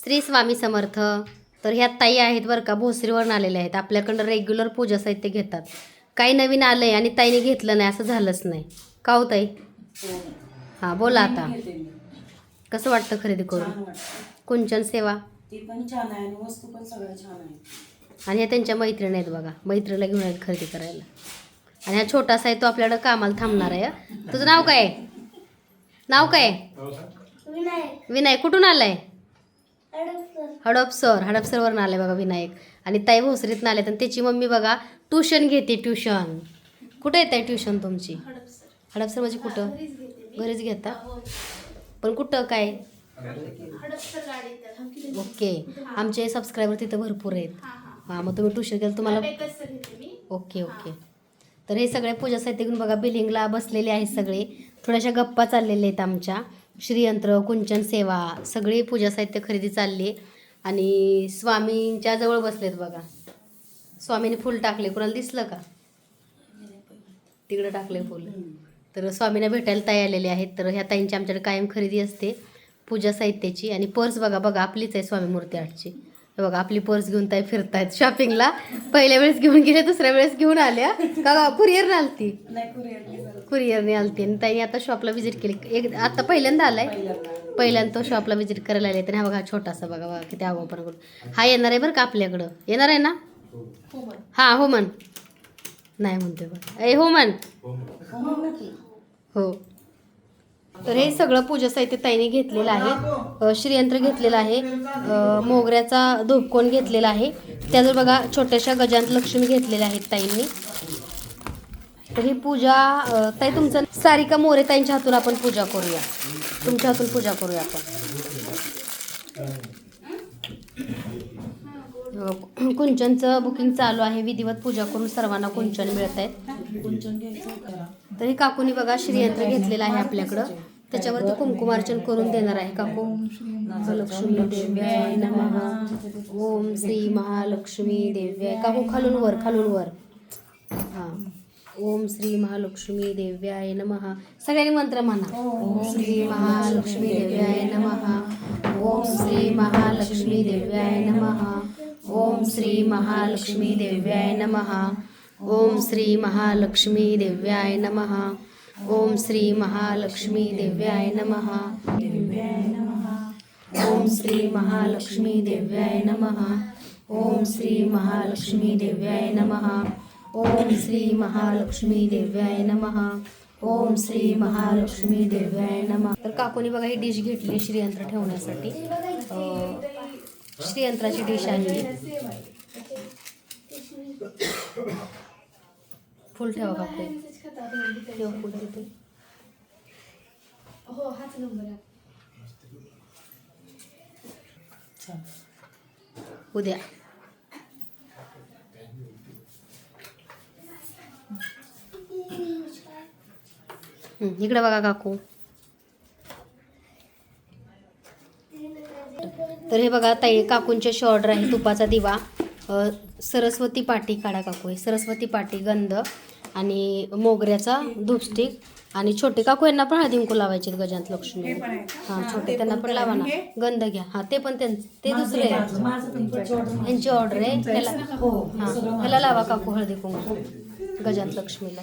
श्री स्वामी समर्थ. तर ह्या ताई आहेत बरं का भोसरीवरून आलेल्या आहेत. आपल्याकडं रेग्युलर पूजा साहित्य घेतात. काही नवीन आलं आहे आणि ताईने घेतलं नाही असं झालंच नाही. का हो ताई? हां बोला आता. कसं वाटतं खरेदी करून? कुंचन सेवा? ती पण छान आहे आणि वस्तू पण सगळ्या छान आहे आणि ह्या त्यांच्या मैत्रिणी आहेत बघा मैत्रीला घेऊन आहेत खरेदी करायला. आणि हा छोटासा आहे तो आपल्याकडं कामाला थांबणार आहे. तुझं नाव काय? आहे? नाव काय आहे? विनायक कुठून आलाय? हडपसर हडपसरवरून आले बघा विनायक. आणि ताई भोसरीतनं आले आणि त्याची मम्मी बघा ट्युशन घेते ट्युशन कुठं येत आहे ट्युशन तुमची? हडपसर म्हणजे कुठं? घरीच घेता? पण कुठं काय? ओके. आमचे सबस्क्रायबर तिथं भरपूर आहेत. हां मग तुम्ही ट्युशन केलं तुम्हाला ओके ओके. तर हे सगळे पूजा साहित्य घेऊन बघा बिलिंगला बसलेले आहेत सगळे. थोड्याशा गप्पा चाललेल्या आहेत आमच्या. श्रीयंत्र कुंचन सेवा सगळी पूजा साहित्य खरेदी चालली. आणि स्वामींच्या जवळ बसलेत बघा. स्वामीने फुल टाकले. कुणाला दिसलं का? तिकडे टाकले फुल. तर स्वामींना भेटायला ताई आलेले आहेत. तर ह्या ताईंची आमच्याकडे कायम खरेदी असते. पूजा साहित्याची. आणि पर्स बघा बघा आपलीच आहे स्वामी मूर्ती आर्टची. हे बघा आपली पर्स घेऊन ताई फिरतायत शॉपिंगला पहिल्या वेळेस घेऊन गेले दुसऱ्या वेळेस घेऊन आल्या. का कुरिअर आलती? नाही. कुरिअरने झालं कुरिअरने आणि ताईने आता शॉपला व्हिजिट केली. एक आता पहिल्यांदा आलाय? पहिल्यांदा पहिल्यांदा तो शॉपला व्हिजिट करायला आले तर हा बघा छोटासा बघा बघा किती आवापण करून. हा येणार आहे बरं का आपल्याकडं? येणार आहे ना? हा हो मन नाही म्हणतोय बघा. ए हो मन हो. तर हे सगळं पूजा साहित्य ताईने घेतलेलं आहे. श्रीयंत्र घेतलेलं आहे. मोगऱ्याचा धूपकोण घेतलेला आहे. त्याजवळ बघा छोट्याशा गजांत लक्ष्मी घेतलेल्या आहेत ताईंनी. तर ही पूजा ताई तुमचं सारिका मोरे ताईंच्या हातून आपण पूजा करूया. तुमच्या हातून पूजा करूया आपण. कुंचनचं बुकिंग चालू आहे. विधिवत पूजा करून सर्वांना कुंचन मिळत आहेत कुंचन तर हे काकूनी बघा श्रीयंत्र घेतलेलं आहे आपल्याकडं. त्याच्यावरती कुंकुमार्चन करून देणार आहे काकू. लक्ष्मी देव्याय नमः. ओम श्री महालक्ष्मी देव्याय. काकू खालून वर खालून वर. ओम श्री महालक्ष्मी देव्याय नमः. सगळ्यांनी मंत्र म्हणा ओम श्री महालक्ष्मी देव्याय नमः. ओम श्री महालक्ष्मी देव्याय नमः. ओम श्री महालक्ष्मी देव्याय नमः. ओम श्री महालक्ष्मी देव्याय नमः. ओम श्री महालक्ष्मी देव्याय नमः. ओम श्री महालक्ष्मी देव्याय नमः. ओम श्री महालक्ष्मी देव्याय नमः. ओम श्री महालक्ष्मी देव्याय नमः. ओम श्री महालक्ष्मी देव्याय नमः. तर काकूनी बघा ही डिश घेतली श्रीयंत्र ठेवण्यासाठी. अं, श्रीयंत्राची डिश आहे फुल ठेवा काकू ठेवा फुल तिथे हो हाच नंबर उद्या. इकडे बघा काकू. तर हे बघा ताई काकूंची अशी ऑर्डर आहे तुपाचा दिवा. सरस्वती पाटी काढा काकू हे सरस्वती पाटी गंध आणि मोगऱ्याचा धूपस्टिक. आणि छोटे काकू यांना पण हळदी कुंकू लावायचे गजांत लक्ष्मी. हां छोटे त्यांना पण लावा ना. गंध घ्या. हां ते पण ते दुसरे आहे. यांची ऑर्डर आहे. त्याला हो हां सगळं ह्याला लावा काकू हळदी कुंकू. गजांत लक्ष्मीला.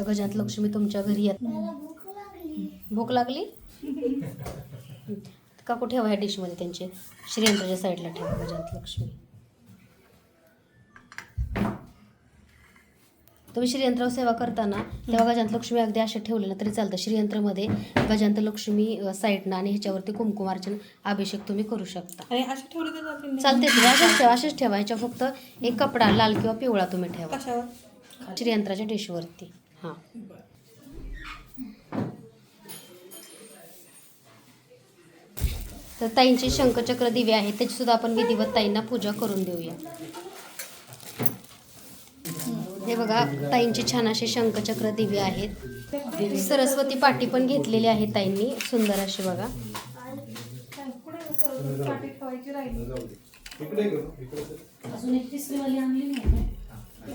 तर गजांत लक्ष्मी तुमच्या घरी येत भूक लागली. हं. काकू ठेवा ह्या डिशमध्ये त्यांचे? श्रीयंत्राच्या साईडला ठेवा गजांत लक्ष्मी. तुम्ही श्रीयंत्र सेवा करताना तेव्हा गजांत लक्ष्मी अगदी असे ठेवले ना तरी चालतं. श्रीयंत्रमध्ये गजांत लक्ष्मी साईडनं आणि ह्याच्यावरती कुंकुमार्चन अभिषेक तुम्ही करू शकता? चालते तुम्ही असेच ठेवा असेच ठेवा. ह्याच्या फक्त एक कपडा लाल किंवा पिवळा तुम्ही ठेवा. कशावर? श्रीयंत्राच्या डिशवरती. हां. तर ताईंचे शंखचक्र दिवे आहेत त्याची सुद्धा आपण विधिवत ताईंना पूजा करून देऊया. हे बघा ताईंचे छान असे शंखचक्र दिवे आहेत. सरस्वती पाटी पण घेतलेली आहे ताईंनी सुंदर अशी बघा. राहिली अजून एक तिसरी वाली आणली नाही.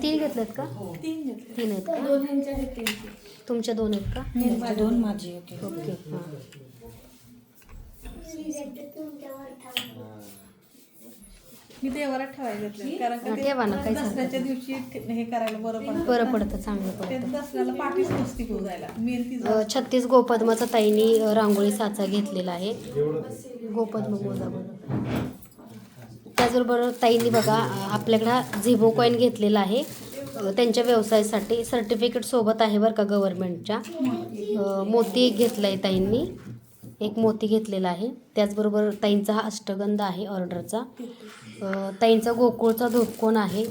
तीन घेतलेत का? तीन घेतले तीन आहेत का? दोन ह्यांच्या आहेत त्यांचे तुमच्या दोन आहेत का? दोन माझे ओके ओके हां. मी देवाला ठेवायला घेतले कारण का हा, ते ठेवा ना, काही हरकत दसऱ्याच्या दिवशी ठे- हे करायला बरं पडतं बरं पडतं चांगलं ते पडतं दसऱ्याला पाठीच नसती जायला. मेन ती अ, छत्तीस गोपद्माचा ताईनी अ, रांगोळी साचा घेतलेला आहे. गोपद्म मोजा बरं त्याचबरोबर ताईंनी बघा आपल्याकडं झिबो कॉईन घेतलेला आहे. त्यांच्या व्यवसायासाठी सर्टिफिकेट सोबत आहे बरं का गव्हर्नमेंटच्या अ, मोती एक घेतला आहे ताईंनी. एक मोती घेतलेला आहे. त्याचबरोबर ताईंचा हा अष्टगंध आहे ऑर्डरचा ताईंचा गोकुळचा धूपकोण आहे.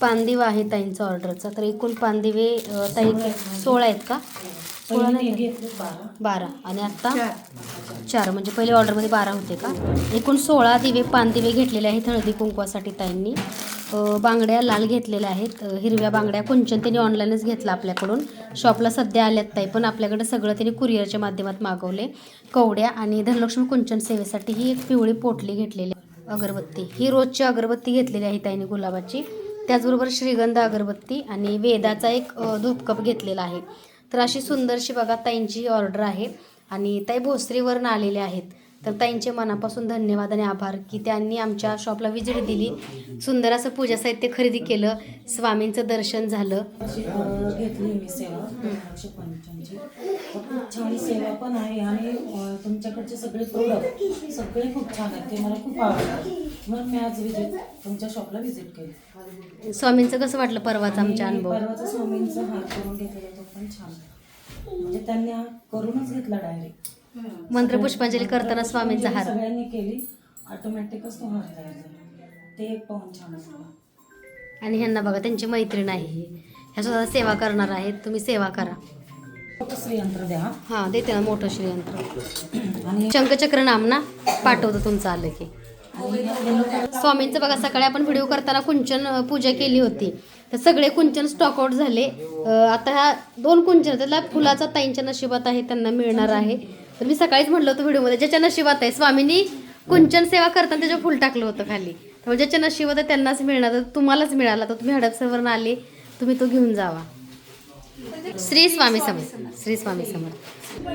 पानदिवा आहे ताईंचा ऑर्डरचा तर एकूण पानदिवे ताई सोळा आहेत का? सोळा नाही बारा. आणि आत्ता? चार म्हणजे पहिले ऑर्डरमध्ये बारा होते का? एकूण सोळा दिवे पान दिवे घेतलेले आहेत हळदी कुंकवासाठी ताईंनी. बांगड्या लाल घेतलेल्या आहेत. हिरव्या बांगड्या कुंचन त्यांनी ऑनलाईनच घेतला आपल्याकडून. शॉपला सध्या आल्यात ताई पण आपल्याकडे सगळं त्यांनी कुरिअरच्या माध्यमात मागवले. कवड्या आणि धनलक्ष्मी कुंचन सेवेसाठी ही एक पिवळी पोटली घेतलेली आहे. अगरबत्ती. ही रोजची अगरबत्ती घेतलेली आहे ताईने गुलाबाची. त्याचबरोबर श्रीगंध अगरबत्ती आणि वेदाचा एक धूपकप घेतलेला आहे. तर अशी सुंदरशी बघा ताईंची ऑर्डर आहे. आणि ताई भोसरीवरून आलेले आहेत. तर ताईंचे मनापासून धन्यवाद आणि आभार की त्यांनी आमच्या शॉपला विजिट दिली. सुंदर असं पूजा साहित्य खरेदी केलं. स्वामींचं दर्शन झालं. घेतली मी सेवा. खूप छान सेवा पण आहे आणि तुमच्याकडचे सगळे प्रोडक्ट सगळे खूप छान आहेत. ते मला खूप आवडतात. म्हणून मी आज विजिट तुमच्या शॉपला व्हिजिट केली. स्वामींचं कसं वाटलं परवाचा आमचा आणि अनुभव? परवाचा स्वामींचा हार करून घेतलेला तो पण छान म्हणजे त्यांनी हा करूनच घेतला डायरेक्ट मंत्र पुष्पांजली करताना स्वामींचा हार. सगळ्यांनी केली. ऑटोमॅटिकच तो हार तयार झाला ते एक पाहून छान वाटलं. आणि ह्यांना बघा त्यांची मैत्रीण आहे ही. ह्या स्वतः सेवा करणार आहेत. तुम्ही सेवा करा. फक्त श्रीयंत्र द्या. हां देते ना मोठं श्रीयंत्र. आणि शंखचक्र नाम ना पाठवतो तुमचं आलं की. स्वामींचं बघा सकाळी आपण व्हिडिओ करताना कुंचन पूजा केली होती. तर सगळे कुंचन स्टॉक आउट झाले. आता ह्या दोन कुंचन त्याला फुलाचा ताईंच्या नशिबात आहे त्यांना मिळणार आहे. तर मी सकाळीच म्हटलं होतं व्हिडिओमध्ये ज्याच्या नशिबात आहे. स्वामींनी कुंचन सेवा करताना त्याच्यावर फुल टाकलं होतं खाली. तर ज्याच्या नशिबात आहे त्यांनाच मिळणार. तर तुम्हालाच मिळाला. तर तुम्ही हडपसरवरून आले तुम्ही तो घेऊन जावा. श्री स्वामी समर्थ. श्री स्वामी समर्थ.